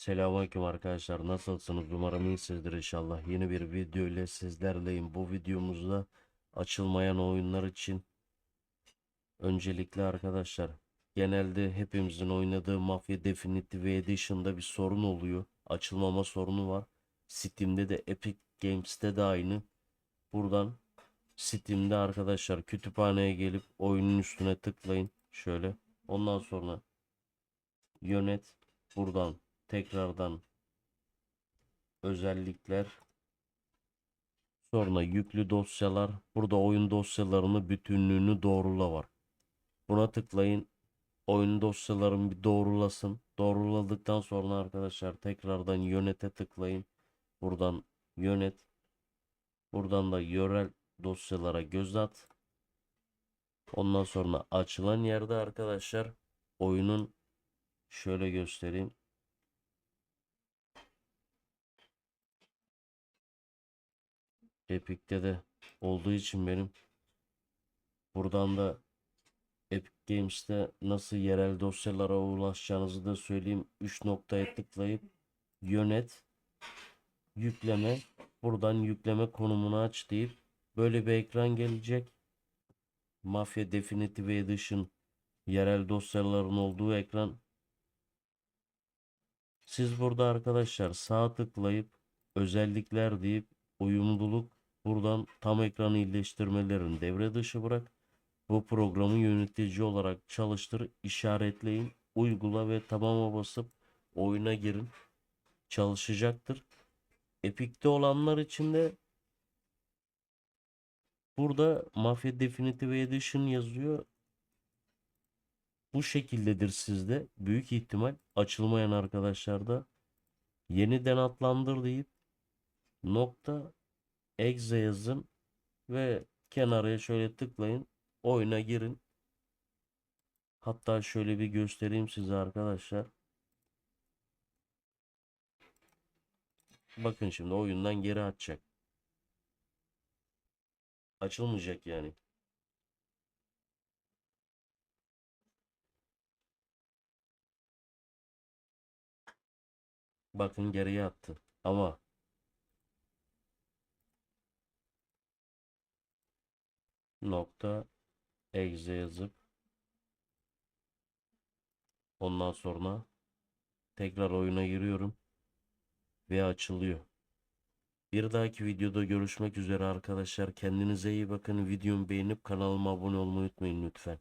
Selamünaleyküm arkadaşlar. Nasılsınız? Umarım iyisinizdir inşallah. Yeni bir video ile sizlerleyim. Bu videomuzda açılmayan oyunlar için öncelikle arkadaşlar genelde hepimizin oynadığı Mafia Definitive Edition'da bir sorun oluyor. Açılmama sorunu var. Steam'de de Epic Games'te de aynı. Buradan Steam'de arkadaşlar kütüphaneye gelip oyunun üstüne tıklayın. Şöyle. Ondan sonra yönet buradan tekrardan özellikler sonra yüklü dosyalar burada oyun dosyalarını bütünlüğünü doğrula var. Buna tıklayın. Oyun dosyalarını bir doğrulasın. Doğruladıktan sonra arkadaşlar tekrardan yönete tıklayın. Buradan yönet. Buradan da yörel dosyalara göz at. Ondan sonra açılan yerde arkadaşlar oyunun şöyle göstereyim. Epic'te de olduğu için benim buradan da Epic Games'te nasıl yerel dosyalara ulaşacağınızı da söyleyeyim. 3 noktaya tıklayıp yönet, yükleme, buradan yükleme konumunu aç deyip böyle bir ekran gelecek. Mafia Definitive Edition yerel dosyaların olduğu ekran. Siz burada arkadaşlar sağ tıklayıp özellikler deyip uyumluluk buradan tam ekranı iyileştirmelerini devre dışı bırak. Bu programı yönetici olarak çalıştır, işaretleyin, uygula ve tamama basıp oyuna girin. Çalışacaktır. Epic'te olanlar için de burada Mafia Definitive Edition yazıyor. Bu şekildedir sizde. Büyük ihtimal açılmayan arkadaşlarda yeniden adlandır deyip nokta exe yazın ve kenarıya şöyle tıklayın. Oyuna girin. Hatta şöyle bir göstereyim size arkadaşlar. Bakın şimdi oyundan geri atacak. Açılmayacak yani. Bakın geriye attı. Ama nokta exe yazıp ondan sonra tekrar oyuna giriyorum ve açılıyor. Bir dahaki videoda görüşmek üzere arkadaşlar. Kendinize iyi bakın. Videomu beğenip kanalıma abone olmayı unutmayın lütfen.